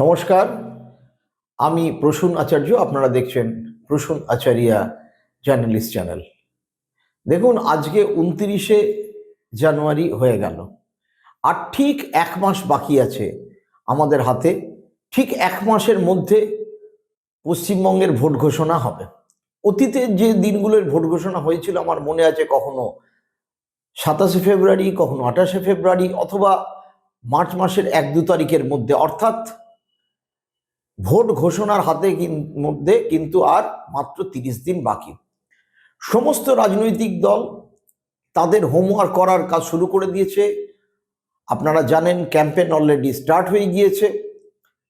নমস্কার। আমি প্রসূন আচার্য, আপনারা দেখছেন প্রসূন আচারিয়া জার্নালিস্ট চ্যানেল। দেখুন, আজকে উনত্রিশে জানুয়ারি হয়ে গেল। আর ঠিক এক মাস বাকি আছে আমাদের হাতে। ঠিক এক মাসের মধ্যে পশ্চিমবঙ্গের ভোট ঘোষণা হবে। অতীতে যে দিনগুলোর ভোট ঘোষণা হয়েছিল, আমার মনে আছে কখনো সাতাশে ফেব্রুয়ারি, কখনো আঠাশে ফেব্রুয়ারি, অথবা মার্চ মাসের এক দু তারিখের মধ্যে। অর্থাৎ ভোট ঘোষণার হাতে মধ্যে কিন্তু আর মাত্র তিরিশ দিন বাকি। সমস্ত রাজনৈতিক দল তাদের হোমওয়ার্ক করার কাজ শুরু করে দিয়েছে। আপনারা জানেন ক্যাম্পেন অলরেডি স্টার্ট হয়ে গিয়েছে।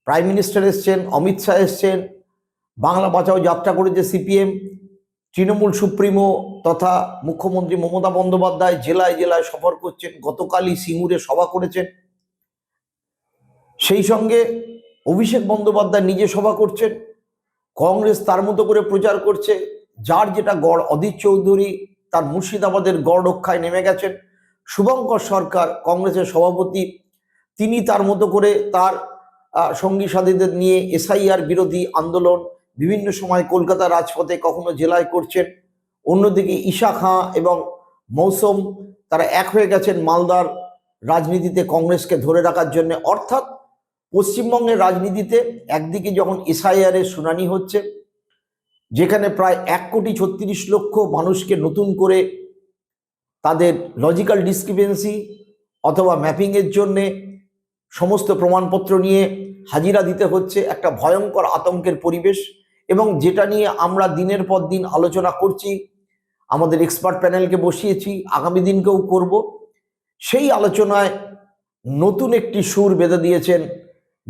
প্রাইম মিনিস্টার এসছেন, অমিত শাহ এসছেন, বাংলা বাঁচাও যাত্রা করেছে সিপিএম তৃণমূল সুপ্রিমো তথা মুখ্যমন্ত্রী মমতা বন্দ্যোপাধ্যায় জেলায় জেলায় সফর করছেন, গতকালই সিঙ্গুরে সভা করেছেন। সেই সঙ্গে অভিষেক বন্দ্যোপাধ্যায় নিজে সভা করছেন, কংগ্রেস তার মতো করে প্রচার করছে, যার যেটা গড় অধীর চৌধুরী, তার মুর্শিদাবাদের গড় রক্ষায় নেমে গেছেন। শুভঙ্কর সরকার কংগ্রেসের সভাপতি, তিনি তার মতো করে তার সঙ্গী সাথীদের নিয়ে এসআইআর বিরোধী আন্দোলন বিভিন্ন সময় কলকাতা রাজপথে কখনো জেলায় করছেন। অন্যদিকে ঈশা খাঁ এবং মৌসুম, তারা এক হয়ে গেছেন মালদার রাজনীতিতে কংগ্রেসকে ধরে রাখার জন্য। অর্থাৎ পশ্চিমবঙ্গের রাজনীতিতে একদিকে যখন এসআইআর এর শুনানি হচ্ছে, যেখানে প্রায় এক কোটি ছত্রিশ লক্ষ মানুষকে নতুন করে তাদের লজিক্যাল ডিসক্রিপেন্সি অথবা ম্যাপিংয়ের জন্যে সমস্ত প্রমাণপত্র নিয়ে হাজিরা দিতে হচ্ছে একটা ভয়ঙ্কর আতঙ্কের পরিবেশ এবং যেটা নিয়ে আমরা দিনের পর দিন আলোচনা করছি, আমাদের এক্সপার্ট প্যানেলকে বসিয়েছি, আগামী দিনকেও করব, সেই আলোচনায় নতুন একটি সুর বেঁধে দিয়েছেন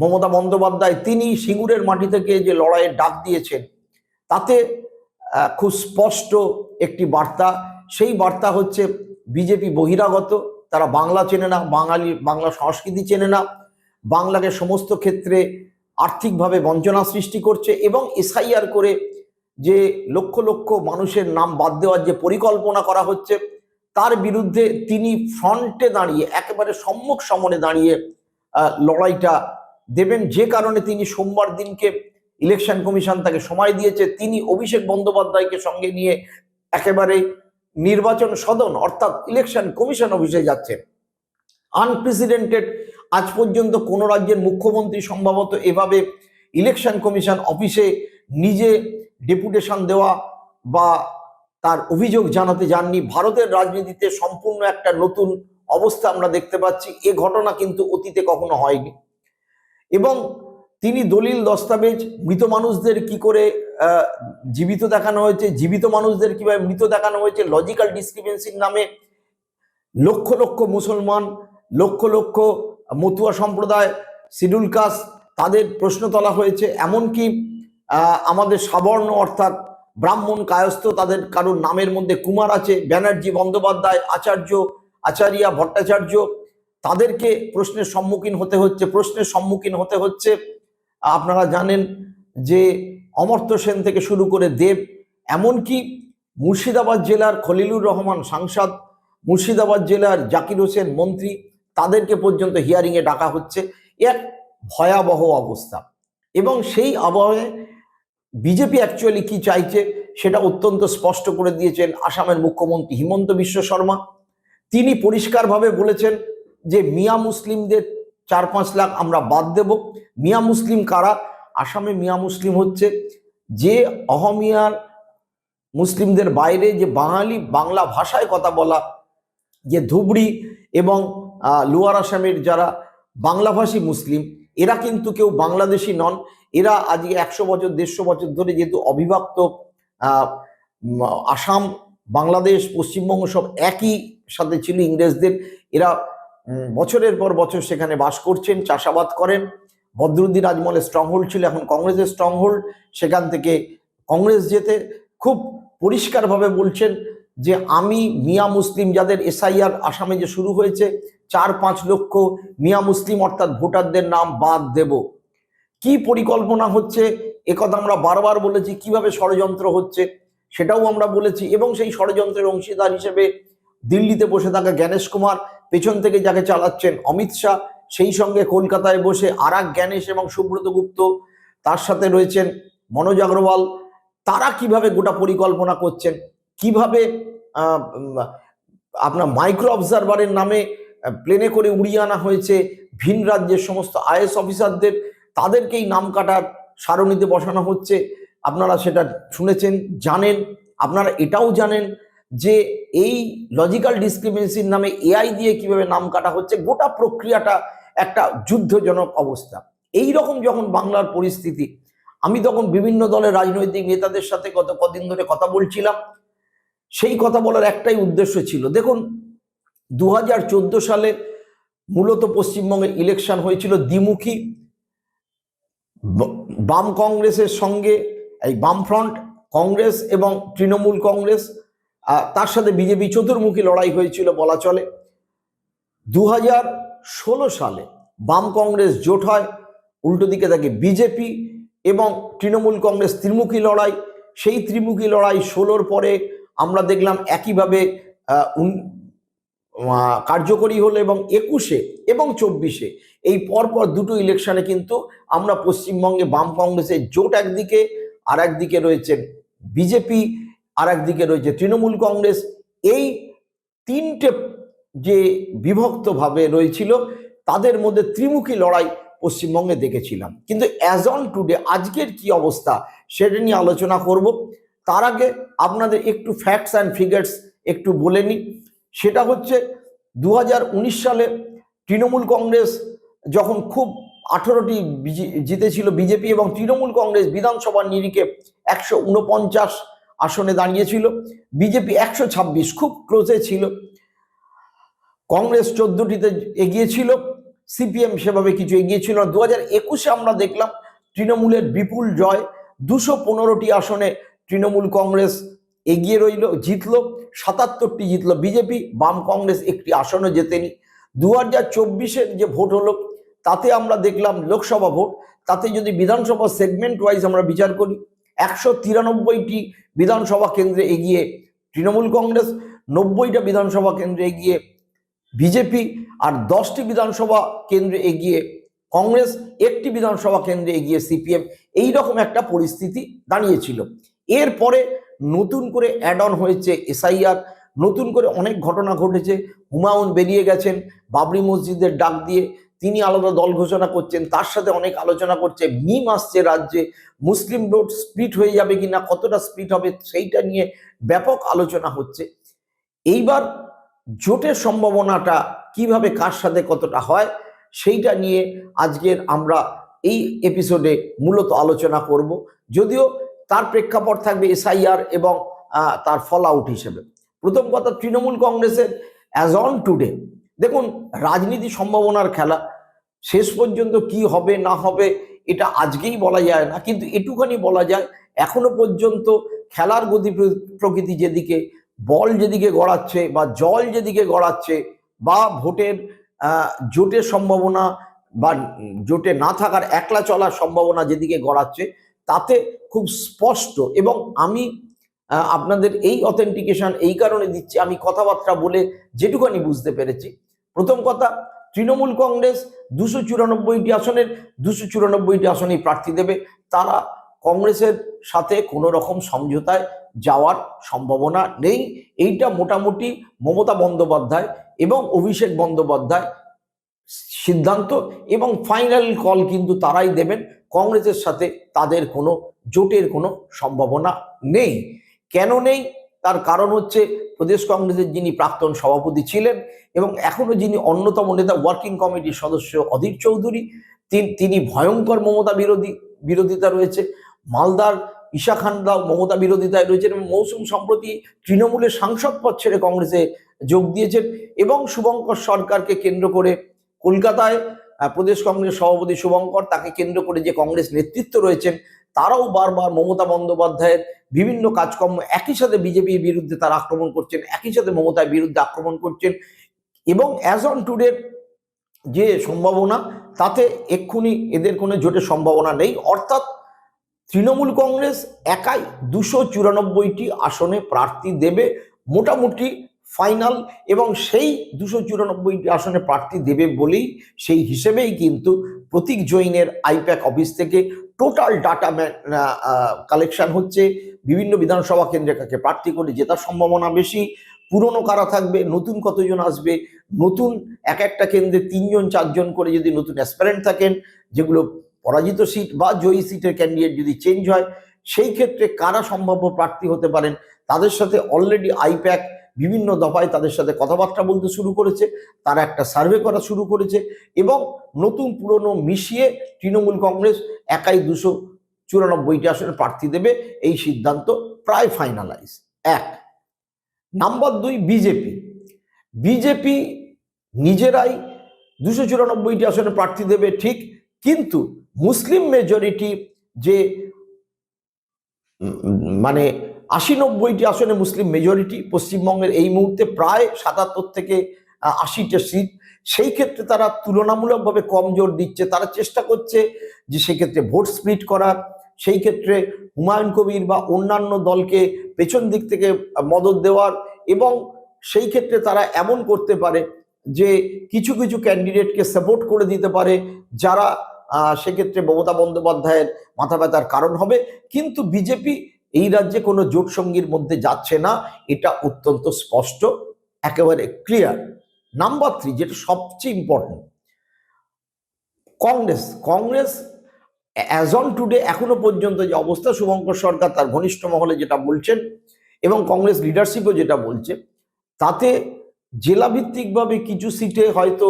মমতা বন্দ্যোপাধ্যায় তিনি সিঙ্গুরের মাটি থেকে যে লড়াইয়ের ডাক দিয়েছেন, তাতে খুব স্পষ্ট একটি বার্তা। সেই বার্তা হচ্ছে বিজেপি বহিরাগত, তারা বাংলা চেনে না, বাঙালি, বাংলা সংস্কৃতি চেনে না, বাংলাকে সমস্ত ক্ষেত্রে আর্থিকভাবে বঞ্চনা সৃষ্টি করছে এবং এসআইআর করে যে লক্ষ লক্ষ মানুষের নাম বাদ দেওয়ার যে পরিকল্পনা করা হচ্ছে, তার বিরুদ্ধে তিনি ফ্রন্টে দাঁড়িয়ে, একেবারে সম্মুখ সমরে দাঁড়িয়ে লড়াইটা দেবেন যে কারণে তিনি সোমবার দিনকে ইলেকশন কমিশন তাকে সময় দিয়েছে, তিনি অভিষেক বন্দ্যোপাধ্যায়কে সঙ্গে নিয়ে একেবারে নির্বাচন সদন, অর্থাৎ ইলেকশন কমিশন অফিসে যাচ্ছেন। আনপ্রেসিডেন্টেড আজ পর্যন্ত কোনো রাজ্যের মুখ্যমন্ত্রী সম্ভবত এভাবে ইলেকশন কমিশন অফিসে নিজে ডেপুটেশন দেওয়া বা তার অভিযোগ জানাতে যাননি। ভারতের রাজনীতিতে সম্পূর্ণ একটা নতুন অবস্থা আমরা দেখতে পাচ্ছি। এ ঘটনা কিন্তু অতীতে কখনো হয়নি। এবং তিনি দলিল দস্তাবেজ, মৃত মানুষদের কি করে জীবিত দেখানো হয়েছে, জীবিত মানুষদের কীভাবে মৃত দেখানো হয়েছে লজিক্যাল ডিসক্রিপেন্সির নামে লক্ষ লক্ষ মুসলমান, লক্ষ লক্ষ মতুয়া সম্প্রদায়, শিডিউল কাস্ট তাদের প্রশ্ন তোলা হয়েছে। এমনকি আমাদের সাবর্ণ অর্থাৎ ব্রাহ্মণ কায়স্থ তাদের কারোর নামের মধ্যে কুমার আছে, ব্যানার্জি বন্দ্যোপাধ্যায়, আচার্য, আচার্যা ভট্টাচার্য তাদেরকে প্রশ্নের সম্মুখীন হতে হচ্ছে। প্রশ্নের সম্মুখীন হতে হচ্ছে, আপনারা জানেন যে অমর্ত্য সেন থেকে শুরু করে দেব, এমনকি মুর্শিদাবাদ জেলার খলিলুর রহমান সাংসদ, মুর্শিদাবাদ জেলার জাকির হোসেন মন্ত্রী, তাদেরকে পর্যন্ত হিয়ারিংয়ে ডাকা হচ্ছে। এক ভয়াবহ অবস্থা। এবং সেই আবহে বিজেপি অ্যাকচুয়ালি কি চাইছে সেটা অত্যন্ত স্পষ্ট করে দিয়েছেন আসামের মুখ্যমন্ত্রী হিমন্ত বিশ্ব শর্মা। তিনি পরিষ্কারভাবে বলেছেন যে মিয়া মুসলিমদের চার পাঁচ লাখ আমরা বাদ দেব। মিয়া মুসলিম কারা? আসামে মিয়া মুসলিম হচ্ছে। যে অহমিয়ার মুসলিমদের বাইরে যে বাঙালি বাংলা ভাষায় কথা বলা, যে ধুবড়ি এবং লোয়ার আসামের যারা বাংলাভাষী মুসলিম, এরা কিন্তু কেউ বাংলাদেশি নন। এরা আজকে একশো বছর, দেড়শো বছর ধরে যেহেতু অবিভক্ত আসাম, বাংলাদেশ, পশ্চিমবঙ্গ সব একই সাথে ছিল ইংরেজদের। এরা বছরের পর বছর সেখানে বাস করছেন, চাষাবাদ করেন। বদরুদ্দিন আজমলের স্ট্রংহোল্ড ছিল, এখন কংগ্রেসের স্ট্রংহোল্ড সেখান থেকে কংগ্রেস যেতে খুব পরিষ্কারভাবে বলছেন যে, আমি মিয়া মুসলিম যাদের এসআইআর আসামে যে শুরু হয়েছে, চার পাঁচ লক্ষ মিয়া মুসলিম অর্থাৎ ভোটারদের নাম বাদ দেব। কি পরিকল্পনা হচ্ছে? একথা আমরা বারবার বলেছি, কীভাবে ষড়যন্ত্র হচ্ছে সেটাও আমরা বলেছি। এবং সেই ষড়যন্ত্রের অংশীদার হিসেবে দিল্লিতে বসে থাকা জ্ঞানেশ কুমার পেছন থেকে যাকে চালাচ্ছেন অমিত শাহ, সেই সঙ্গে কলকাতায় বসে আরাক জ্ঞানেশ এবং সুব্রত গুপ্ত, তার সাথে রয়েছেন মনোজ আগরওয়াল। তারা কীভাবে গোটা পরিকল্পনা করছেন? কীভাবে আপনার মাইক্রো অবজারভারের নামে প্লেনে করে উড়িয়ে আনা হয়েছে ভিন রাজ্যের সমস্ত আইএস অফিসারদের? তাদেরকেই নাম কাটার সারণীতে বসানো হচ্ছে। আপনারা সেটা শুনেছেন, জানেন। আপনারা এটাও জানেন যে এই লজিক্যাল ডিসক্রিমিনেন্সির নামে এআই দিয়ে কীভাবে নাম কাটা হচ্ছে, গোটা প্রক্রিয়াটা একটা যুদ্ধজনক অবস্থা। এই রকম যখন বাংলার পরিস্থিতি, আমি তখন বিভিন্ন দলের রাজনৈতিক নেতাদের সাথে গত কদিন ধরে কথা বলছিলাম। সেই কথা বলার একটাই উদ্দেশ্য ছিল। দেখুন দু হাজার চোদ্দ সালে মূলত পশ্চিমবঙ্গে ইলেকশন হয়েছিল দ্বিমুখী। বাম কংগ্রেসের সঙ্গে এই বামফ্রন্ট, কংগ্রেস এবং তৃণমূল কংগ্রেস তার সাথে বিজেপি চতুর্মুখী লড়াই হয়েছিল, বলা চলে। দু সালে বাম কংগ্রেস জোট হয়, উল্টো দিকে থাকে বিজেপি এবং তৃণমূল কংগ্রেস ত্রিমুখী লড়াই। সেই ত্রিমুখী লড়াই ষোলোর পরে আমরা দেখলাম একইভাবে কার্যকরী হলো এবং একুশে এবং চব্বিশে এই পরপর দুটো ইলেকশনে কিন্তু আমরা পশ্চিমবঙ্গে বাম কংগ্রেসের জোট একদিকে আর একদিকে রয়েছেন বিজেপি। আর একদিকে রয়েছে তৃণমূল কংগ্রেস। এই তিনটে যে বিভক্তভাবে রয়েছিল, তাদের মধ্যে ত্রিমুখী লড়াই পশ্চিমবঙ্গে দেখেছিলাম। কিন্তু অ্যাজ অন টুডে আজকের কি অবস্থা সেটা নিয়ে আলোচনা করব। তার আগে আপনাদের একটু ফ্যাক্টস অ্যান্ড ফিগার্স একটু বলে নিই। সেটা হচ্ছে দু হাজার উনিশ সালে তৃণমূল কংগ্রেস যখন খুব আঠেরোটি জিতেছিল বিজেপি এবং তৃণমূল কংগ্রেস বিধানসভার নিরিখে একশো উনপঞ্চাশ আসনে দাঁড়িয়েছিল। বিজেপি একশো ছাব্বিশ খুব ক্লোজে ছিল। কংগ্রেস চোদ্দটিতে এগিয়েছিল। সিপিএম সেভাবে কিছু এগিয়েছিল না। দু হাজার একুশে আমরা দেখলাম তৃণমূলের বিপুল জয়। দুশো পনেরোটি আসনে তৃণমূল কংগ্রেস এগিয়ে রইল, জিতলো, সাতাত্তরটি জিতলো। বিজেপি বাম কংগ্রেস একটি আসনও জেতেনি। দু হাজার চব্বিশের যে ভোট হলো, তাতে আমরা দেখলাম লোকসভা ভোট। তাতে যদি বিধানসভা সেগমেন্ট ওয়াইজ আমরা বিচার করি একশো তিরানব্বইটি বিধানসভা কেন্দ্রে এগিয়ে তৃণমূল কংগ্রেস, নব্বইটা বিধানসভা কেন্দ্রে এগিয়ে বিজেপি আর দশটি বিধানসভা কেন্দ্রে এগিয়ে কংগ্রেস, একটি বিধানসভা কেন্দ্রে এগিয়ে সিপিএম। এই রকম একটা পরিস্থিতি দাঁড়িয়েছিল। এরপরে নতুন করে অ্যাড অন হয়েছে এসআইআর, নতুন করে অনেক ঘটনা ঘটেছে। হুমায়ুন বেরিয়ে গেছেন, বাবরি মসজিদের ডাক দিয়ে তিনি আলাদা দল ঘোষণা করছেন, তার সাথে অনেক আলোচনা করছে, মিম আসছে রাজ্যে, মুসলিম ভোট স্প্লিট হয়ে যাবে কিনা, কতটা স্প্লিট হবে সেইটা নিয়ে ব্যাপক আলোচনা হচ্ছে। এইবার জোটের সম্ভাবনাটা কীভাবে কার সাথে কতটা হয়, সেইটা নিয়ে আজকের আমরা এই এপিসোডে মূলত আলোচনা করব। যদিও তার প্রেক্ষাপট থাকবে এসআইআর এবং তার ফল আউট হিসেবে। প্রথম কথা, তৃণমূল কংগ্রেসের অ্যাজ অন টুডে দেখুন, রাজনীতি সম্ভাবনার খেলা। শেষ পর্যন্ত কি হবে, না হবে, এটা আজকেই বলা যায় না, কিন্তু এটুখানি বলা যায়, এখনও পর্যন্ত খেলার গতি প্রকৃতি যেদিকে, বল যেদিকে গড়াচ্ছে বা জল যেদিকে গড়াচ্ছে বা ভোটের জোটের সম্ভাবনা বা জোটে না থাকার, একলা চলার সম্ভাবনা যেদিকে গড়াচ্ছে, তাতে খুব স্পষ্ট এবং আমি আপনাদের এই অথেন্টিকেশন এই কারণে দিচ্ছি, আমি কথাবার্তা বলে যেটুখানি বুঝতে পেরেছি। প্রথম কথা, তৃণমূল কংগ্রেস দুশো চুরানব্বইটি আসনের, দুশো চুরানব্বইটি আসনেই প্রার্থী দেবে। তারা কংগ্রেসের সাথে কোনো রকম সমঝোতায় যাওয়ার সম্ভাবনা নেই। এইটা মোটামুটি মমতা বন্দ্যোপাধ্যায় এবং অভিষেক বন্দ্যোপাধ্যায় সিদ্ধান্ত এবং ফাইনাল কল কিন্তু তারাই দেবেন। কংগ্রেসের সাথে তাদের কোনো জোটের কোনো সম্ভাবনা নেই। কেন নেই? তার কারণ হচ্ছে প্রদেশ কংগ্রেসের যিনি প্রাক্তন সভাপতি ছিলেন এবং এখনও যিনি অন্যতম নেতা ওয়ার্কিং কমিটির সদস্য অধীর চৌধুরী, তিন- তিনি ভয়ঙ্কর মমতা বিরোধী, বিরোধিতা রয়েছে। মালদার ঈশা খানরাও মমতা বিরোধিতায় রয়েছেন এবং মৌসুম সম্প্রতি তৃণমূলের সাংসদ পদ ছেড়ে কংগ্রেসে যোগ দিয়েছেন এবং শুভঙ্কর সরকারকে কেন্দ্র করে কলকাতায় প্রদেশ কংগ্রেস সভাপতি শুভঙ্কর তাকে কেন্দ্র করে যে কংগ্রেস নেতৃত্ব রয়েছেন, তারাও বারবার মমতা বন্দ্যোপাধ্যায়ের বিভিন্ন কাজকর্ম একই সাথে বিজেপির বিরুদ্ধে তারা আক্রমণ করছেন, একই সাথে মমতার বিরুদ্ধে আক্রমণ করছেন এবং অ্যাজ অন টুডের যে সম্ভাবনা, তাতে এক্ষুনি এদের কোনো জোটের সম্ভাবনা নেই। অর্থাৎ তৃণমূল কংগ্রেস একাই দুশো চুরানব্বইটি আসনে প্রার্থী দেবে, মোটামুটি ফাইনাল এবং সেই দুশো চুরানব্বইটি আসনে প্রার্থী দেবে বলেই সেই হিসেবেই কিন্তু প্রতীক জৈনের আইপ্যাক অফিস থেকে টোটাল ডাটা কালেকশন হচ্ছে বিভিন্ন বিধানসভা কেন্দ্রে কাকে প্রার্থী করে জেতার সম্ভাবনা বেশি, পুরনো কারা থাকবে, নতুন কতজন আসবে, নতুন এক একটা কেন্দ্রে তিনজন, চারজন করে যদি নতুন অ্যাসপারেন্ট থাকেন, যেগুলো পরাজিত সিট বা জয়ী সিটের ক্যান্ডিডেট যদি চেঞ্জ হয়, সেই ক্ষেত্রে কারা সম্ভাব্য প্রার্থী হতে পারেন, তাদের সাথে অলরেডি আইপ্যাক বিভিন্ন দফায় তাদের সাথে কথাবার্তা বলতে শুরু করেছে, তারা একটা সার্ভে করা শুরু করেছে এবং নতুন পুরনো মিশিয়ে তৃণমূল কংগ্রেস একাই দুশো চুরানব্বইটি আসনে প্রার্থী দেবে, এই সিদ্ধান্ত প্রায় ফাইনালাইজ এক। নাম্বার দুই, বিজেপি। বিজেপি নিজেরাই দুশো চুরানব্বইটি আসনে প্রার্থী দেবে, ঠিক, কিন্তু মুসলিম মেজরিটি যে মানে আশি নব্বইটি আসনে মুসলিম মেজরিটি পশ্চিমবঙ্গের এই মুহূর্তে প্রায় সাতাত্তর থেকে আশিটা সিট সেই ক্ষেত্রে তারা তুলনামূলকভাবে কম জোর দিচ্ছে। তারা চেষ্টা করছে যে সেক্ষেত্রে ভোট স্প্লিট করা সেই ক্ষেত্রে হুমায়ুন কবির বা অন্যান্য দলকে পেছন দিক থেকে মদত দেওয়ার এবং সেই ক্ষেত্রে তারা এমন করতে পারে যে কিছু কিছু ক্যান্ডিডেটকে সাপোর্ট করে দিতে পারে যারা সেক্ষেত্রে মমতা বন্দ্যোপাধ্যায়ের মাথা ব্যথার কারণ হবে। কিন্তু বিজেপি এই রাজ্যে কোনো জোট সঙ্গীর মধ্যে যাচ্ছে না, এটা অত্যন্ত স্পষ্ট, একেবারে ক্লিয়ার নাম্বার থ্রি যেটা সবচেয়ে important Congress. Congress as on today এখনও পর্যন্ত যে অবস্থা, শুভঙ্কর সরকার তার ঘনিষ্ঠ মহলে যেটা বলছেন এবং কংগ্রেস লিডারশিপও যেটা বলছে, তাতে জেলাভিত্তিকভাবে কিছু সিটে হয়তো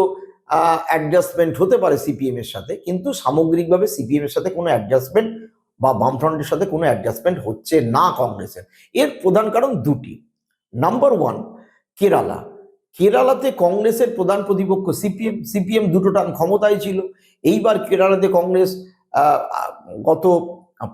অ্যাডজাস্টমেন্ট হতে পারে সিপিএম এর সাথে, কিন্তু সামগ্রিকভাবে সিপিএম এর সাথে কোনো অ্যাডজাস্টমেন্ট বা বামফ্রন্টের সাথে কোনো অ্যাডজাস্টমেন্ট হচ্ছে না কংগ্রেসের। এর প্রধান কারণ দুটি। Number one Kerala. কেরালাতে কংগ্রেসের প্রধান প্রতিপক্ষ সিপিএম সিপিএম দুটো টান ক্ষমতায় ছিল। এইবার কেরালাতে কংগ্রেস গত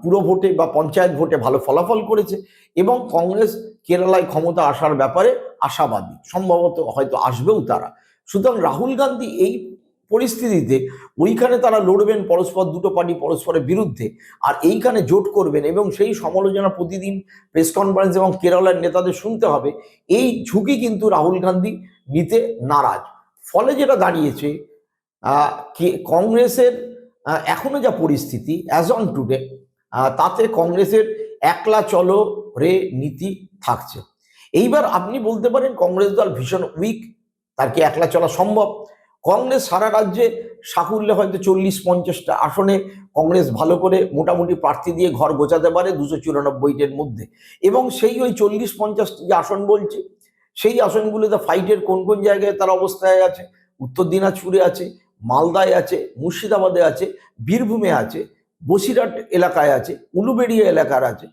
পুরো ভোটে বা পঞ্চায়েত ভোটে ভালো ফলাফল করেছে এবং কংগ্রেস কেরালায় ক্ষমতা আসার ব্যাপারে আশাবাদী। সম্ভবত হয়তো আসবেও তারা। সুতরাং রাহুল গান্ধী এই পরিস্থিতিতে ওইখানে তারা লড়বেন, পরস্পর দুটো পার্টি পরস্পরের বিরুদ্ধে। আর এইখানে জোট করবেন এবং সেই সমালোচনা প্রতিদিন প্রেস কনফারেন্স এবং কেরালার নেতাদের শুনতে হবে। এই ঝুঁকি কিন্তু রাহুল গান্ধী নিতে নারাজ। ফলে যেটা দাঁড়িয়েছে কংগ্রেসের এখনও যা পরিস্থিতি অ্যাজ অন টুডে তাতে কংগ্রেসের একলা চলো রে নীতি থাকছে। এইবার আপনি বলতে পারেন কংগ্রেস দল ভীষণ উইক তার কি একলা চলা সম্ভব? কংগ্রেস সারা রাজ্যে সাকুল্যে হয়তো চল্লিশ, পঞ্চাশটা আসনে কংগ্রেস ভালো করে মোটামুটি প্রার্থী দিয়ে ঘর গোছাতে পারে দুশো চুরানব্বইটের মধ্যে। এবং সেই ওই চল্লিশ পঞ্চাশটি যে আসন বলছে, সেই আসনগুলোতে ফাইটের কোন কোন জায়গায় তার অবস্থায় আছে? উত্তর দিনাজপুরে আছে, মালদায় আছে, মুর্শিদাবাদে আছে, বীরভূমে আছে, বসিরহাট এলাকায় আছে, উলুবেড়িয়া এলাকার আছে।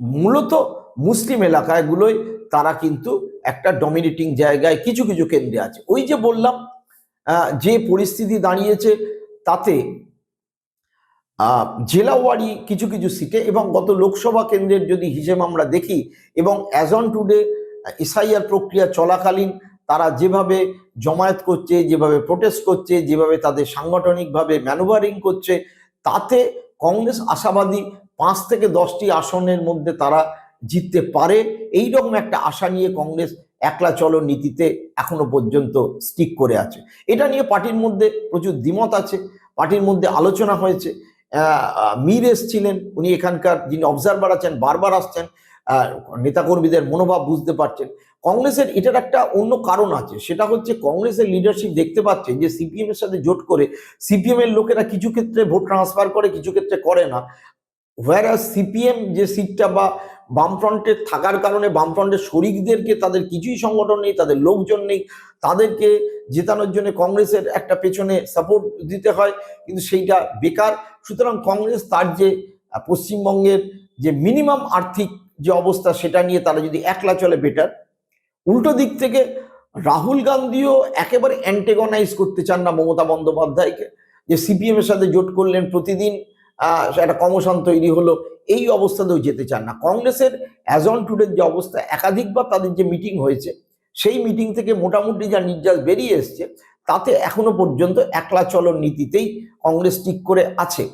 মূলত মুসলিম এলাকাগুলোয় তারা কিন্তু একটা ডমিনেটিং জায়গায় কিছু কিছু কেন্দ্রে আছে। ওই যে বললাম যে পরিস্থিতি দাঁড়িয়েছে তাতে আহ, জেলাওয়ারি কিছু কিছু সিটে এবং গত লোকসভা কেন্দ্রের যদি হিসেব আমরা দেখি এবং অ্যাজ অন টুডে এসআইআর প্রক্রিয়া চলাকালীন তারা যেভাবে জমায়েত করছে যেভাবে প্রোটেস্ট করছে যেভাবে তাদের সাংগঠনিকভাবে ম্যানুভারিং করছে তাতে কংগ্রেস আশাবাদী পাঁচ থেকে দশটি আসনের মধ্যে তারা জিততে পারে। এই রকম একটা আশা নিয়ে কংগ্রেস একলা চলো নীতিতে এখনও পর্যন্ত স্টিক করে আছে। এটা নিয়ে পার্টির মধ্যে প্রচুর দ্বিমত আছে, পার্টির মধ্যে আলোচনা হয়েছে। মীর এসছিলেন, উনি এখানকার যিনি অবজারভার আছেন, বারবার আসছেন নেতাকর্মীদের মনোভাব বুঝতে পারছেন। কংগ্রেসের এটার একটা অন্য কারণ আছে, সেটা হচ্ছে কংগ্রেসের লিডারশিপ দেখতে পাচ্ছেন যে সিপিএম এর সাথে জোট করে সিপিএম এর লোকেরা কিছু ক্ষেত্রে ভোট ট্রান্সফার করে, কিছু ক্ষেত্রে করে না। হোয়ার সিপিএম যে সিটটা বা বামফ্রন্টের থাকার কারণে বামফ্রন্টের শরিকদেরকে তাদের কিছুই সংগঠন নেই, তাদের লোকজন নেই। তাদেরকে জেতানোর জন্য কংগ্রেসের একটা পেছনে সাপোর্ট দিতে হয়, কিন্তু সেইটা বেকার। সুতরাং কংগ্রেস তার যে পশ্চিমবঙ্গের যে মিনিমাম আর্থিক যে অবস্থা সেটা নিয়ে তারা যদি একলা চলে বেটার উল্টো দিক থেকে রাহুল গান্ধীও একেবারে অ্যান্টেগনাইজ করতে চান না মমতা বন্দ্যোপাধ্যায়কে। যে সিপিএমের সাথে জোট করলেন প্রতিদিন একটা কমশন তৈরি হলো, এই অবস্থাতেও যেতে চান না। কংগ্রেসের অ্যাজ অন টুডের যে অবস্থা, একাধিকবার তাদের যে মিটিং হয়েছে, সেই মিটিং থেকে মোটামুটি যা নির্যাস বেরিয়ে এসছে, তাতে এখনও পর্যন্ত একলা চলন নীতিতেই কংগ্রেস ঠিক করে আছে।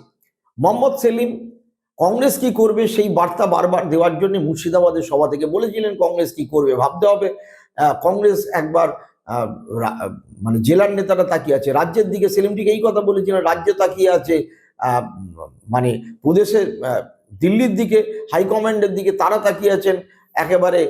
মোহাম্মদ সেলিম, কংগ্রেস কি করবে সেই বার্তা বারবার দেওয়ার জন্য মুর্শিদাবাদের সভা থেকে বলেছিলেন, কংগ্রেস কি করবে ভাবতে হবে। কংগ্রেস একবার মানে জেলার নেতারা তাকিয়ে আছে। রাজ্যের দিকে সেলিমটিকে এই কথা বলেছিলেন, রাজ্য তাকিয়ে আছে মানে প্রদেশের দিল্লির দিকে হাইকমান্ডের দিকে তারা তাকিয়ে আছেন, একেবারে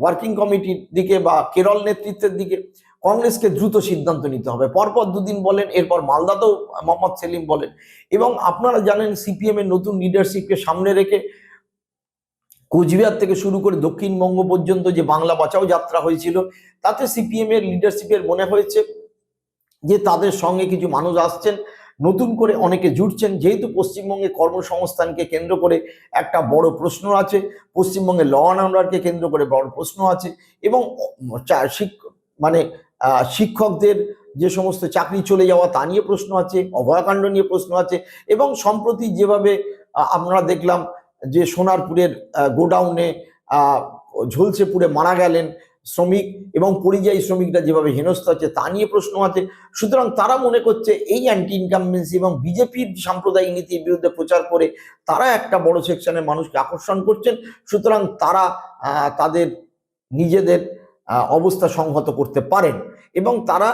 ওয়ার্কিং কমিটির দিকে বা কেরল নেতৃত্বের দিকে। কংগ্রেসকে দ্রুত সিদ্ধান্ত নিতে হবে। পরপর দুদিন বলেন, এরপর মালদাতেও মোহাম্মদ সেলিম বলেন। এবং আপনারা জানেন সিপিএম এর নতুন লিডারশিপকে সামনে রেখে কোচবিহার থেকে শুরু করে দক্ষিণবঙ্গ পর্যন্ত যে বাংলা বাঁচাও যাত্রা হয়েছিল, তাতে সিপিএম এর লিডারশিপের মনে হয়েছে যে তাদের সঙ্গে কিছু মানুষ আসছেন। নতুন করে অনেকে জুটছেন যেহেতু পশ্চিমবঙ্গে কর্মসংস্থানকে কেন্দ্র করে একটা বড় প্রশ্ন আছে, পশ্চিমবঙ্গে ল অ্যান্ড অর্ডারকে কেন্দ্র করে বড় প্রশ্ন আছে এবং মানে শিক্ষকদের যে সমস্ত চাকরি চলে যাওয়া তা নিয়ে প্রশ্ন আছে, অভয়াকাণ্ড নিয়ে প্রশ্ন আছে এবং সম্প্রতি যেভাবে আপনারা দেখলাম যে সোনারপুরের গোডাউনে ঝলসে মারা গেলেন শ্রমিক এবং পরিযায়ী শ্রমিকরা যেভাবে হেনস্থা হচ্ছে তা নিয়ে প্রশ্ন আছে। সুতরাং তারা মনে করছে এই অ্যান্টি ইনকামবেন্সি এবং বিজেপির সাম্প্রদায়িক নীতির বিরুদ্ধে প্রচার করে তারা একটা বড় সেকশনের মানুষকে আকর্ষণ করছেন। সুতরাং তারা তাদের নিজেদের অবস্থা সংহত করতে পারেন এবং তারা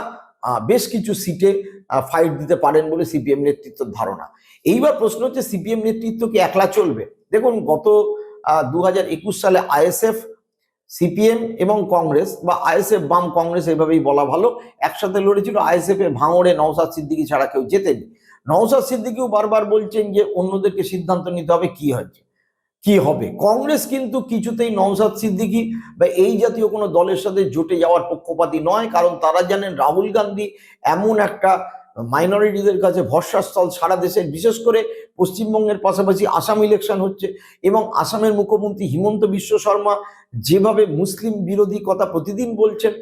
বেশ কিছু সিটে ফাইট দিতে পারেন বলে সিপিএম নেতৃত্বের ধারণা। এইবার প্রশ্ন হচ্ছে সিপিএম নেতৃত্ব কি একলা চলবে? দেখুন গত দু হাজার একুশ সালে আইএসএফ সিপিএম এবং কংগ্রেস বা আইএসএফ বাম কংগ্রেস এভাবেই বলা ভালো। একসাথে লড়েছিল আইএসএফ ভাঙড়ে নওসাদ সিদ্দিকী ছাড়া কেউ জেতেনি। নওসাদ সিদ্দিকিও বারবার বলছেন যে অন্যদেরকে সিদ্ধান্ত নিতে হবে কি হয়েছে, কি হবে। কংগ্রেস কিন্তু কিছুতেই নওসাদ সিদ্দিকী বা এই জাতীয় কোনো দলের সাথে জোটে যাওয়ার পক্ষপাতী নয়, কারণ তারা জানেন রাহুল গান্ধী এমন একটা মাইনরিটিদের কাছে ভরসাস্থল সারা দেশের, বিশেষ করে পশ্চিমবঙ্গের পাশাপাশি আসাম ইলেকশন হচ্ছে এবং আসামের মুখ্যমন্ত্রী হিমন্ত বিশ্ব শর্মা যেভাবে মুসলিম বিরোধী কথা প্রতিদিন বলছেন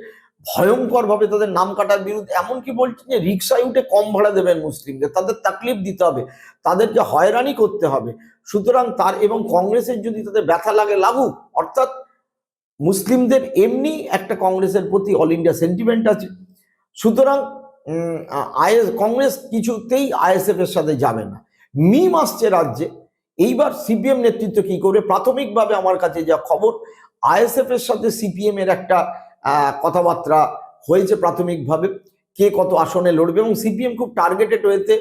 ভয়ঙ্কর ভাবে তাদের নাম কাটার বিরুদ্ধে, এমনকি বলছেন যে রিক্সায় উঠে কম ভাড়া দেবেন মুসলিমদের তাদের তাকলিফ দিতে হবে তাদেরকে হয়রানি করতে হবে, সুতরাং তার এবং কংগ্রেসের যদি তাদের ব্যথা লাগে লাগুক, অর্থাৎ মুসলিমদের এমনি একটা কংগ্রেসের প্রতি অল ইন্ডিয়া সেন্টিমেন্ট আছে, সুতরাং আইএস কংগ্রেস কিছুতেই আইএসএফ এর সাথে যাবে না। মিম আসছে রাজ্যে। এইবার সিপিএম নেতৃত্ব কি করবে? প্রাথমিকভাবে আমার কাছে যা খবর আইএসএফ এর সাথে সিপিএম এর একটা কথাবার্তা হয়েছে প্রাথমিকভাবে। কে কত আসনে লড়বে? এবং সিপিএম খুব টার্গেটেড হয়েছে।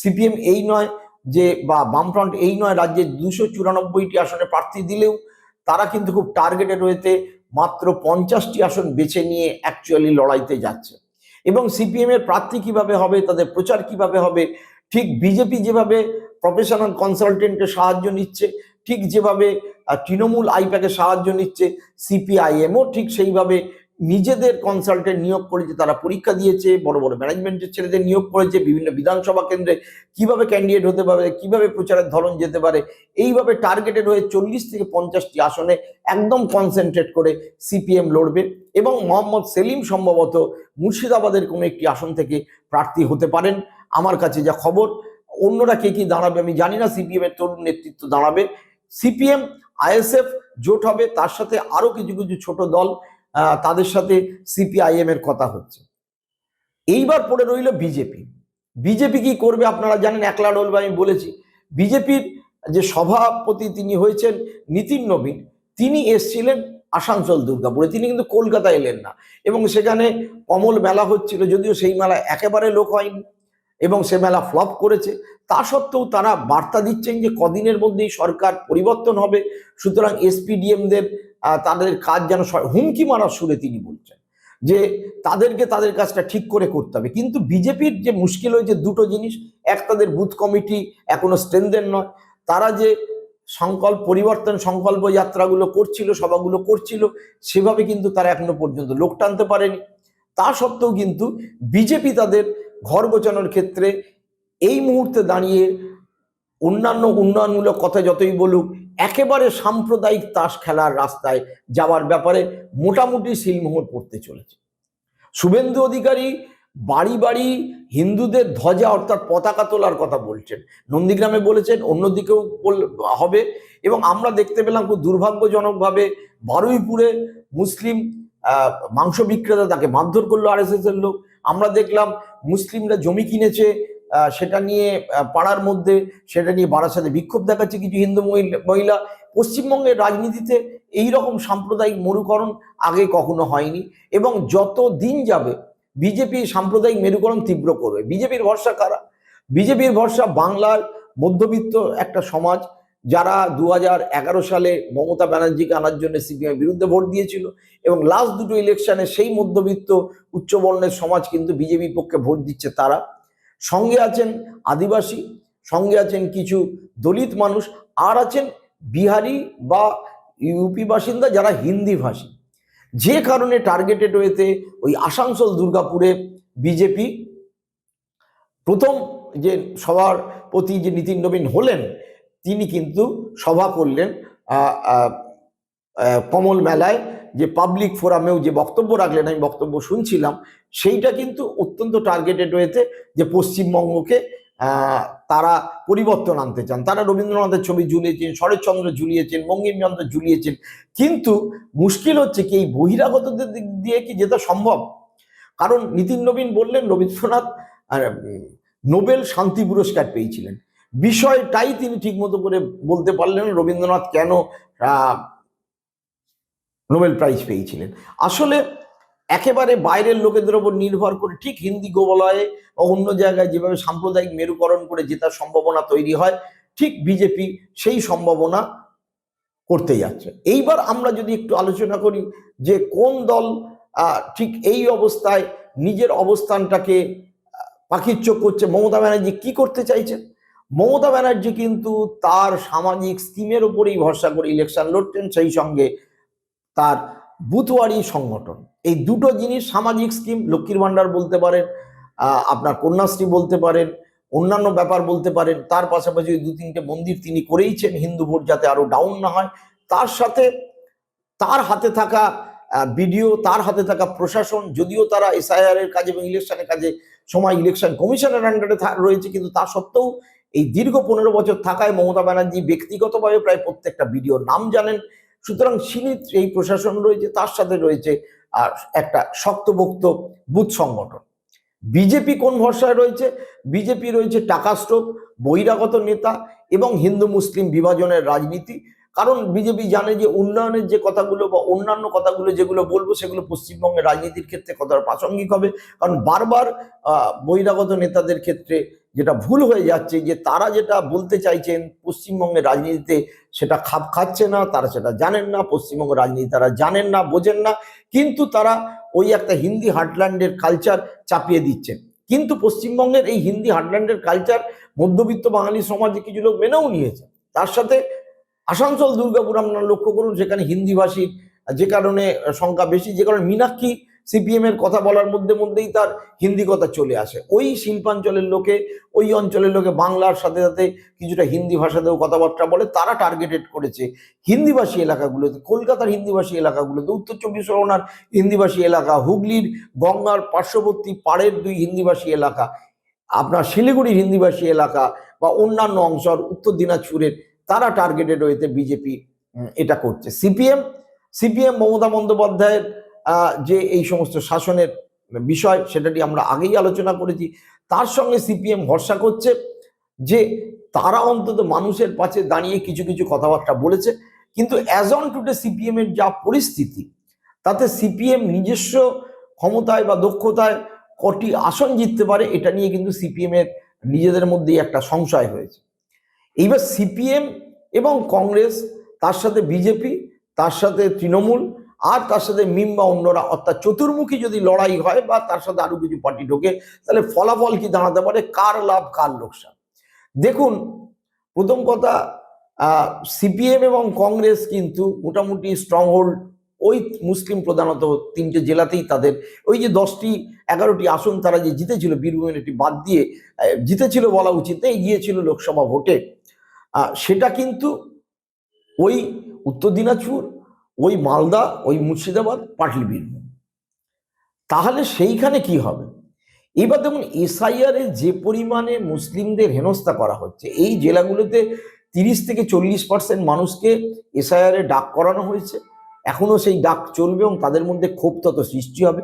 সিপিএম এই নয় যে, বা বামফ্রন্ট এই নয়, রাজ্যে দুশো চুরানব্বইটি আসনে প্রার্থী দিলেও তারা কিন্তু খুব টার্গেটেড হয়েছে। মাত্র পঞ্চাশটি আসন বেছে নিয়ে অ্যাকচুয়ালি লড়াইতে যাচ্ছে। এবং সিপিএম এর প্রার্থী কীভাবে হবে, তাদের প্রচার কীভাবে হবে, ঠিক বিজেপি যেভাবে প্রফেশনাল কনসালটেন্টের সাহায্য নিচ্ছে, ঠিক যেভাবে তৃণমূল আইপ্যাকে সাহায্য নিচ্ছে সিপিআইএমও ঠিক সেইভাবে নিজেদের কনসালটেন্ট নিয়োগ করেছে, তারা পরীক্ষা দিয়েছে, বড় বড় ম্যানেজমেন্টের ছেলেদের নিয়োগ করেছে, বিভিন্ন বিধানসভা কেন্দ্রে কীভাবে ক্যান্ডিডেট হতে পারে, কীভাবে প্রচারের ধরন যেতে পারে, এইভাবে টার্গেটেড হয়ে চল্লিশ থেকে পঞ্চাশটি আসনে একদম কনসেন্ট্রেট করে সিপিএম লড়বে এবং মোহাম্মদ সেলিম সম্ভবত মুর্শিদাবাদের কোনো একটি আসন থেকে প্রার্থী হতে পারেন। আমার কাছে যা খবর, অন্যরা কে কি দাঁড়াবে আমি জানি না সিপিএম এর তরুণ নেতৃত্ব দাঁড়াবে। সিপিএম আইএসএফ জোট হবে, তার সাথে আরও কিছু কিছু ছোট দল তাদের সাথে সিপিআইএম এর কথা হচ্ছে। এইবার পড়ে রইল বিজেপি বিজেপি কি করবে আপনারা জানেন, একলা ডলবে আমি বলেছি বিজেপির যে সভাপতি তিনি হয়েছেন নীতিন নবীন, তিনি এসছিলেন আসানসোল দুর্গাপুরে। তিনি কিন্তু কলকাতা এলেন না। এবং সেখানে কমল মেলা হচ্ছিল, যদিও সেই মেলা একেবারে লোক হয়নি। এবং সে মেলা ফ্লপ করেছে। তা সত্ত্বেও তারা বার্তা দিচ্ছেন যে কদিনের মধ্যেই সরকার পরিবর্তন হবে। সুতরাং এসপিডিএমদের তাদের কাজ যেন হুমকি মারার সুরে তিনি বলছেন, যে তাদেরকে তাদের কাজটা ঠিক করে করতে হবে। কিন্তু বিজেপির যে মুশকিল হয়েছে দুটো জিনিস, এক তাদের বুথ কমিটি এখনও স্ট্রেনদের নয়, তারা যে সংকল্প, পরিবর্তন সংকল্প যাত্রাগুলো করছিল, সভাগুলো করছিল, সেভাবে কিন্তু তারা এখনও পর্যন্ত লোক টানতে পারেনি। তা সত্ত্বেও কিন্তু বিজেপি তাদের ঘর গোছানোর ক্ষেত্রে এই মুহূর্তে দাঁড়িয়ে অন্যান্য উন্নয়নমূলক কথা যতই বলুক একেবারে সাম্প্রদায়িক তাস খেলার রাস্তায় যাওয়ার ব্যাপারে মোটামুটি সিলমোহর পড়তে চলেছে। শুভেন্দু অধিকারী বাড়ি বাড়ি হিন্দুদের ধ্বজা অর্থাৎ পতাকা তোলার কথা বলছেন। নন্দীগ্রামে বলেছেন, অন্যদিকেও হবে এবং আমরা দেখতে পেলাম খুব দুর্ভাগ্যজনকভাবে বারুইপুরে মুসলিম মাংস বিক্রেতা তাকে মারধর করল আরএসএস এর লোক। আমরা দেখলাম মুসলিমরা জমি কিনেছে সেটা নিয়ে পাড়ার মধ্যে সেটা নিয়ে বারাসাতে বিক্ষোভ দেখাচ্ছে কিছু হিন্দু মহিলা- পশ্চিমবঙ্গের রাজনীতিতে এই রকম সাম্প্রদায়িক মরুকরণ আগে কখনো হয়নি এবং যত দিন যাবে, বিজেপি সাম্প্রদায়িক মেরুকরণ তীব্র করবে। বিজেপির ভরসা কারা? বিজেপির ভরসা বাংলার মধ্যবিত্ত একটা সমাজ যারা দু সালে মমতা ব্যানার্জিকে আনার জন্য সিপিএম বিরুদ্ধে ভোট দিয়েছিল এবং লাস্ট দুটো ইলেকশনে সেই মধ্যবিত্ত উচ্চবর্ণের সমাজ কিন্তু বিজেপির পক্ষে ভোট দিচ্ছে তারা। সঙ্গে আছেন আদিবাসী, সঙ্গে আছেন কিছু দলিত মানুষ, আর আছেন বিহারি বা ইউপি বাসিন্দা যারা হিন্দি ভাষী। যে কারণে টার্গেটেড হয়েতে ওই আসানসোল, দুর্গাপুরে বিজেপি প্রথম যে সবার প্রতি যে নীতিন নবীন হলেন, তিনি কিন্তু সভা করলেন কমল মেলায়। যে পাবলিক ফোরামেও যে বক্তব্য রাখলেন, আমি বক্তব্য শুনছিলাম, সেইটা কিন্তু অত্যন্ত টার্গেটেড হয়েছে যে পশ্চিমবঙ্গকে তারা পরিবর্তন আনতে চান। তারা রবীন্দ্রনাথের ছবি ঝুলিয়েছেন, শরৎচন্দ্র ঝুলিয়েছেন বঙ্কিমচন্দ্র ঝুলিয়েছেন। কিন্তু মুশকিল হচ্ছে কি, এই বহিরাগতদের দিক দিয়ে কি যেটা সম্ভব? কারণ নীতিন নবীন বললেন, রবীন্দ্রনাথ নোবেল শান্তি পুরস্কার পেয়েছিলেন। বিষয়টাই তিনি ঠিকমতো করে বলতে পারলেন, রবীন্দ্রনাথ কেন নোবেল প্রাইজ পেয়েছিলেন। আসলে একেবারে বাইরের লোকেদের ওপর নির্ভর করে ঠিক হিন্দি গোবলয়ে বা অন্য জায়গায় যেভাবে সাম্প্রদায়িক মেরুকরণ করে জেতার সম্ভাবনা তৈরি হয়, ঠিক বিজেপি সেই সম্ভাবনা করতে যাচ্ছে। এইবার আমরা যদি একটু আলোচনা করি যে কোন দল ঠিক এই অবস্থায় নিজের অবস্থানটাকে পাখির চোখ করছে, মমতা ব্যানার্জি কি করতে চাইছেন? মমতা ব্যানার্জি কিন্তু তার সামাজিক স্কিমের উপরেই ভরসা করে ইলেকশন লড়তেন সেই সঙ্গে তার বুথওয়ারি সংগঠন। এই দুটো জিনিস সামাজিক স্কিম লক্ষ্মীর ভাণ্ডার বলতে পারেন আপনার কন্যাশ্রী বলতে পারেন, অন্যান্য ব্যাপার বলতে পারেন, তার পাশাপাশি দু তিনটে মন্দির তিনি করেইছেন হিন্দু ভোট যাতে আরও ডাউন না হয়। তার সাথে তার হাতে থাকা বিডিও, তার হাতে থাকা প্রশাসন, যদিও তারা এসআইআর এর কাজে এবং ইলেকশনের কাজে সময় ইলেকশন কমিশনের আন্ডারে রয়েছে, কিন্তু তা সত্ত্বেও এই দীর্ঘ পনেরো বছর থাকায় মমতা ব্যানার্জি ব্যক্তিগতভাবে প্রায় প্রত্যেকটা ভিডিও নাম জানেন। সুতরাং তিনি এই প্রশাসন রয়েছে, তার সাথে রয়েছে আর একটা শক্তভক্ত বুথ সংগঠন। বিজেপি কোন ভরসায় রয়েছে? বিজেপি রয়েছে টাকা স্রোত বহিরাগত নেতা এবং হিন্দু মুসলিম বিভাজনের রাজনীতি। কারণ বিজেপি জানে যে উন্নয়নের যে কথাগুলো বা অন্যান্য কথাগুলো যেগুলো বলব, সেগুলো পশ্চিমবঙ্গের রাজনীতির ক্ষেত্রে কতটা প্রাসঙ্গিক হবে। কারণ বারবার বহিরাগত নেতাদের ক্ষেত্রে যেটা ভুল হয়ে যাচ্ছে, যে তারা যেটা বলতে চাইছেন, পশ্চিমবঙ্গের রাজনীতিতে সেটা খাপ খাচ্ছে না, তারা সেটা জানেন না, পশ্চিমবঙ্গের রাজনীতি তারা জানেন না, বোঝেন না, কিন্তু তারা ওই একটা হিন্দি হার্টল্যান্ডের কালচার চাপিয়ে দিচ্ছেন। কিন্তু পশ্চিমবঙ্গের এই হিন্দি হার্টল্যান্ডের কালচার মধ্যবিত্ত বাঙালি সমাজে কিছু লোক মেনেও নিয়েছে। তার সাথে আসানসোল, দুর্গাপুর আপনারা লক্ষ্য করুন, সেখানে হিন্দি ভাষীর যে কারণে সংখ্যা বেশি, যে কারণে মীনাক্ষী সিপিএম এর কথা বলার মধ্যে মধ্যেই তার হিন্দি কথা চলে আসে। ওই শিল্পাঞ্চলের লোকে, ওই অঞ্চলের লোকে বাংলার সাথে সাথে কিছুটা হিন্দি ভাষাতেও কথাবার্তা বলে, তারা টার্গেটেড করেছে হিন্দিভাষী এলাকাগুলোতে, কলকাতার হিন্দিভাষী এলাকাগুলোতে, উত্তর চব্বিশ পরগনার হিন্দিভাষী এলাকা, হুগলির গঙ্গার পার্শ্ববর্তী পাড়ের দুই হিন্দিভাষী এলাকা, আপনার শিলিগুড়ির হিন্দিভাষী এলাকা বা অন্যান্য অংশ উত্তর দিনাজপুরের, তারা টার্গেটেড হয়েছে বিজেপি এটা করছে। সিপিএম সিপিএম মমতা বন্দ্যোপাধ্যায়ের যে এই সমস্ত শাসনের বিষয় সেটা নিয়ে আমরা আগেই আলোচনা করেছি, তার সঙ্গে সিপিএম ভরসা করছে যে তারা অন্তত মানুষের পাশে দাঁড়িয়ে কিছু কিছু কথাবার্তা বলেছে, কিন্তু অ্যাজ অন টুডে সিপিএম এর যা পরিস্থিতি, তাতে সিপিএম নিজস্ব ক্ষমতায় বা দক্ষতায় কটি আসন জিততে পারে, এটা নিয়ে কিন্তু সিপিএম এর নিজেদের মধ্যেই একটা সংশয় হয়েছে। এইবার সিপিএম এবং কংগ্রেস, তার সাথে বিজেপি, তার সাথে তৃণমূল আর তার সাথে মিম বা অন্যরা অর্থাৎ চতুর্মুখী যদি লড়াই হয় বা তার সাথে আরও কিছু পার্টি ঢোকে, তাহলে ফলাফল কি দাঁড়াতে পারে? কার লাভ, কার লোকসান? দেখুন, প্রথম কথা সিপিএম এবং কংগ্রেস কিন্তু মোটামুটি স্ট্রং হোল্ড ওই মুসলিম প্রধানত তিনটে জেলাতেই তাদের। ওই যে দশটি, এগারোটি আসন তারা যে জিতেছিল, বীরভূমের একটি বাদ দিয়ে জিতেছিল বলা উচিত নেই গিয়েছিল লোকসভা ভোটে। সেটা কিন্তু ওই উত্তর দিনাজপুর ওই মালদা, ওই মুর্শিদাবাদ, পাটলি বীরভূম। তাহলে সেইখানে কি হবে? এবার দেখুন, এসআইআর যে পরিমাণে মুসলিমদের হেনস্থা করা হচ্ছে, এই জেলাগুলোতে তিরিশ থেকে চল্লিশ পার্সেন্ট মানুষকে এসআইআর ডাক করানো হয়েছে। এখনও সেই ডাক চলবে এবং তাদের মধ্যে ক্ষোভ তত সৃষ্টি হবে।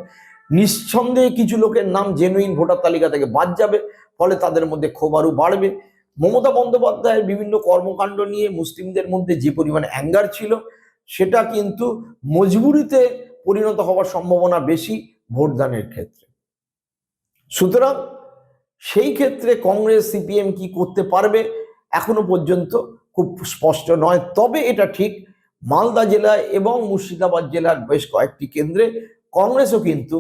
নিঃসন্দেহে কিছু লোকের নাম জেনুইন ভোটার তালিকা থেকে বাদ যাবে, ফলে তাদের মধ্যে ক্ষোভ আরও বাড়বে। মমতা বন্দ্যোপাধ্যায়ের বিভিন্ন কর্মকাণ্ড নিয়ে মুসলিমদের মধ্যে যে পরিমাণে অ্যাঙ্গার ছিল সেটা কিন্তু মজবুরিতে পরিণত হওয়ার সম্ভাবনা বেশি ভোটদানের ক্ষেত্রে। সুতরাং সেই ক্ষেত্রে কংগ্রেস, সিপিএম কি করতে পারবে এখনও পর্যন্ত খুব স্পষ্ট নয়। তবে এটা ঠিক মালদা জেলায় এবং মুর্শিদাবাদ জেলার বেশ কয়েকটি কেন্দ্রে কংগ্রেসও কিন্তু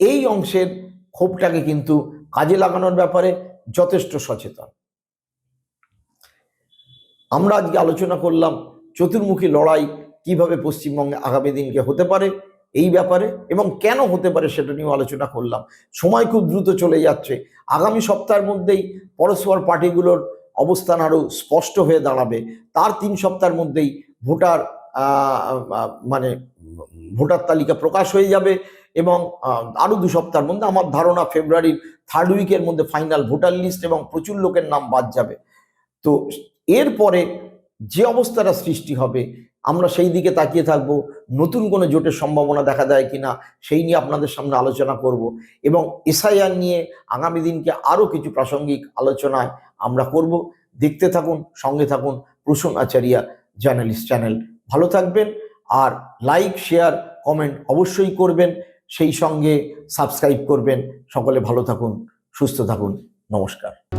এই অংশের ক্ষোভটাকে কিন্তু কাজে লাগানোর ব্যাপারে যথেষ্ট সচেতন। আমরা আজকে আলোচনা করলাম চতুর্মুখী লড়াই কীভাবে পশ্চিমবঙ্গে আগামী দিনকে হতে পারে এই ব্যাপারে এবং কেন হতে পারে সেটা নিয়েও আলোচনা করলাম। সময় খুব দ্রুত চলে যাচ্ছে। আগামী সপ্তাহের মধ্যেই পরস্পর পার্টিগুলোর অবস্থান আরও স্পষ্ট হয়ে দাঁড়াবে। তার তিন সপ্তাহের মধ্যেই ভোটার মানে ভোটার তালিকা প্রকাশ হয়ে যাবে এবং আরও দু সপ্তাহের মধ্যে আমার ধারণা ফেব্রুয়ারির থার্ড উইকের মধ্যে ফাইনাল ভোটার লিস্ট এবং প্রচুর লোকের নাম বাদ যাবে। তো এরপরে যে অবস্থাটা সৃষ্টি হবে আমরা সেই দিকে তাকিয়ে থাকব। নতুন কোনো জোটের সম্ভাবনা দেখা দেয় কিনা, সেই নিয়ে আপনাদের সামনে আলোচনা করব এবং এসআইআর নিয়ে আগামী দিনকে আরও কিছু প্রাসঙ্গিক আলোচনায় আমরা করব। দেখতে থাকুন, সঙ্গে থাকুন প্রসূন আচারিয়া, জার্নালিস্ট চ্যানেল। ভালো থাকবেন আর লাইক, শেয়ার, কমেন্ট অবশ্যই করবেন। সেই সঙ্গে সাবস্ক্রাইব করবেন। সকলে ভালো থাকুন, সুস্থ থাকুন। নমস্কার।